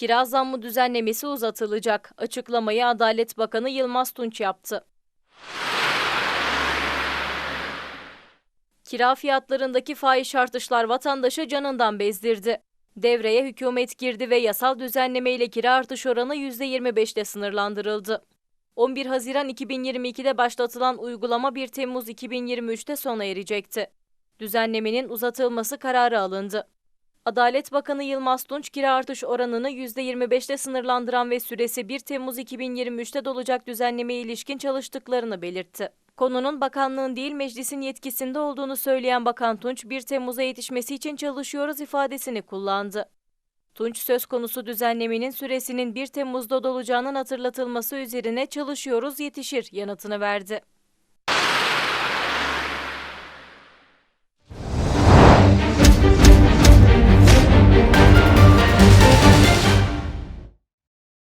Kira zammı düzenlemesi uzatılacak. Açıklamayı Adalet Bakanı Yılmaz Tunç yaptı. Kira fiyatlarındaki fahiş artışlar vatandaşı canından bezdirdi. Devreye hükümet girdi ve yasal düzenleme ile kira artış oranı %25'te sınırlandırıldı. 11 Haziran 2022'de başlatılan uygulama 1 Temmuz 2023'te sona erecekti. Düzenlemenin uzatılması kararı alındı. Adalet Bakanı Yılmaz Tunç kira artış oranını %25'te sınırlandıran ve süresi 1 Temmuz 2023'te dolacak düzenlemeye ilişkin çalıştıklarını belirtti. Konunun bakanlığın değil meclisin yetkisinde olduğunu söyleyen Bakan Tunç 1 Temmuz'a yetişmesi için çalışıyoruz ifadesini kullandı. Tunç söz konusu düzenlemenin süresinin 1 Temmuz'da dolacağının hatırlatılması üzerine çalışıyoruz yetişir yanıtını verdi.